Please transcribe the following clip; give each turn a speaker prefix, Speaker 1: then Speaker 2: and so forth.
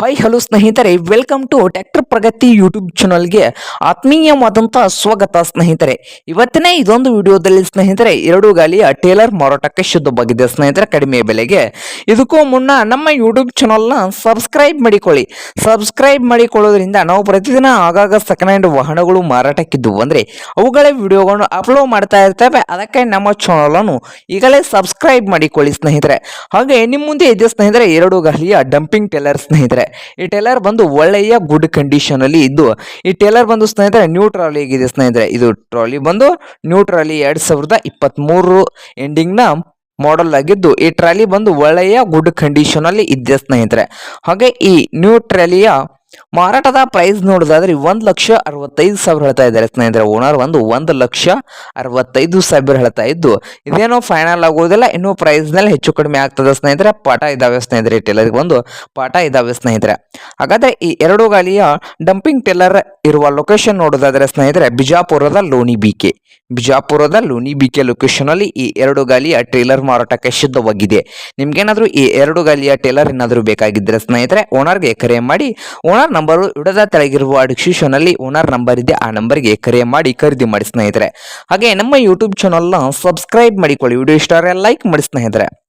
Speaker 1: Hi hello ಸ್ನೇಹಿತರೆ. Welcome to tractor Pragati YouTube ಚಾನಲ್ಗೆ ಆತ್ಮೀಯವಾದಂಥ ಸ್ವಾಗತ, ಸ್ನೇಹಿತರೆ. ಇವತ್ತಿನ ಇದೊಂದು ವಿಡಿಯೋದಲ್ಲಿ, ಸ್ನೇಹಿತರೆ, ಎರಡು ಗಾಲಿಯ ಟೇಲರ್ ಮಾರಾಟಕ್ಕೆ ಶುದ್ಧವಾಗಿದೆ, ಸ್ನೇಹಿತರೆ, ಕಡಿಮೆ ಬೆಲೆಗೆ. ಇದಕ್ಕೂ ಮುನ್ನ ನಮ್ಮ ಯೂಟ್ಯೂಬ್ ಚಾನಲ್ನ ಸಬ್ಸ್ಕ್ರೈಬ್ ಮಾಡಿಕೊಳ್ಳಿ. ಸಬ್ಸ್ಕ್ರೈಬ್ ಮಾಡಿಕೊಳ್ಳೋದ್ರಿಂದ ನಾವು ಪ್ರತಿದಿನ ಆಗಾಗ ಸೆಕೆಂಡ್ ಹ್ಯಾಂಡ್ ವಾಹನಗಳು ಮಾರಾಟಕ್ಕಿದ್ದವು. ಅಂದರೆ, ಅವುಗಳ ವಿಡಿಯೋಗಳನ್ನು ಅಪ್ಲೋಡ್ ಮಾಡ್ತಾ ಇರ್ತೇವೆ. ಅದಕ್ಕೆ ನಮ್ಮ ಚಾನಲನ್ನು ಈಗಲೇ ಸಬ್ಸ್ಕ್ರೈಬ್ ಮಾಡಿಕೊಳ್ಳಿ, ಸ್ನೇಹಿತರೆ. ಹಾಗೆ ನಿಮ್ಮ ಮುಂದೆ ಇದೆ, ಸ್ನೇಹಿತರೆ, ಎರಡು ಗಾಲಿಯ ಡಂಪಿಂಗ್ ಟೇಲರ್ ಸ್ನೇಹಿತರೆ. ಈ ಟೇಲರ್ ಬಂದು ಒಳ್ಳೆಯ ಗುಡ್ ಕಂಡೀಷನ್ ಅಲ್ಲಿ ಇದ್ದು, ಈ ಟೇಲರ್ ಬಂದು ಸ್ನೇಹಿತರೆ ನ್ಯೂ ಟ್ರಾಲಿ ಆಗಿದೆ ಸ್ನೇಹಿತರೆ. ಇದು ಟ್ರಾಲಿ ಬಂದು ನ್ಯೂ ಟ್ರಾಲಿ ಎರಡ್ ಸಾವಿರದ ಇಪ್ಪತ್ತ್ ಮೂರು ಎಂಡಿಂಗ್ನ ಮಾಡೆಲ್ ಆಗಿದ್ದು, ಈ ಟ್ರಾಲಿ ಬಂದು ಒಳ್ಳೆಯ ಗುಡ್ ಕಂಡೀಷನ್ ಅಲ್ಲಿ ಇದೆ ಸ್ನೇಹಿತರೆ. ಹಾಗೆ ಈ ನ್ಯೂ ಟ್ರಾಲಿಯ ಮಾರಾಟದ ಪ್ರೈಸ್ ನೋಡೋದಾದ್ರೆ ಒಂದ್ ಲಕ್ಷ ಅರವತ್ತೈದು ಸಾವಿರ ಹೇಳ್ತಾ ಇದ್ದಾರೆ ಸ್ನೇಹಿತರೆ. ಓನರ್ ಒಂದು ಒಂದು ಲಕ್ಷ ಅರವತ್ತೈದು ಸಾವಿರ ಹೇಳ್ತಾ ಇದ್ದು, ಇದೇನೋ ಫೈನಲ್ ಆಗೋದಿಲ್ಲ, ಇನ್ನೂ ಪ್ರೈಸ್ನಲ್ಲಿ ಹೆಚ್ಚು ಕಡಿಮೆ ಆಗ್ತದೆ ಸ್ನೇಹಿತರೆ. ಪಾಠ ಇದಾವೆ ಸ್ನೇಹಿತರೆ ಟೇಲರ್ ಒಂದು ಪಾಠ ಇದಾವೆ ಸ್ನೇಹಿತರೆ. ಹಾಗಾದ್ರೆ ಈ ಎರಡು ಗಾಲಿಯ ಡಂಪಿಂಗ್ ಟೇಲರ್ ಇರುವ ಲೊಕೇಶನ್ ನೋಡೋದಾದ್ರೆ ಸ್ನೇಹಿತರೆ, ಬಿಜಾಪುರದ ಲೋಣಿ ಬಿಕೆ. ಬಿಜಾಪುರದ ಲೋಣಿ ಬಿಕೆ ಲೊಕೇಶನ್ ಅಲ್ಲಿ ಈ ಎರಡು ಗಾಲಿಯ ಟ್ರೇಲರ್ ಮಾರಾಟಕ್ಕೆ ಸಿದ್ಧವಾಗಿದೆ. ನಿಮ್ಗೇನಾದ್ರೂ ಈ ಎರಡು ಗಾಲಿಯ ಟೇಲರ್ ಏನಾದರೂ ಬೇಕಾಗಿದ್ದರೆ ಸ್ನೇಹಿತರೆ ಓನರ್ಗೆ ಕರೆ ಮಾಡಿ ಓನರ್ ನಂಬರು ಇಡದ ತೆಳಗಿರುವ ಡಿಸ್ಕ್ರಿಪ್ಷನ್ ಅಲ್ಲಿ ಓನರ್ ನಂಬರ್ ಇದೆ, ಆ ನಂಬರ್ಗೆ ಕರೆ ಮಾಡಿ ಖರೀದಿ ಮಾಡಿ ಸ್ನೇಹಿತರೆ. ಹಾಗೆ ನಮ್ಮ ಯೂಟ್ಯೂಬ್ ಚಾನಲ್ನ ಸಬ್ಸ್ಕ್ರೈಬ್ ಮಾಡಿಕೊಳ್ಳಿ. ವಿಡಿಯೋ ಇಷ್ಟ ಲೈಕ್ ಮಾಡಿ ಸ್ನೇಹಿತರೆ.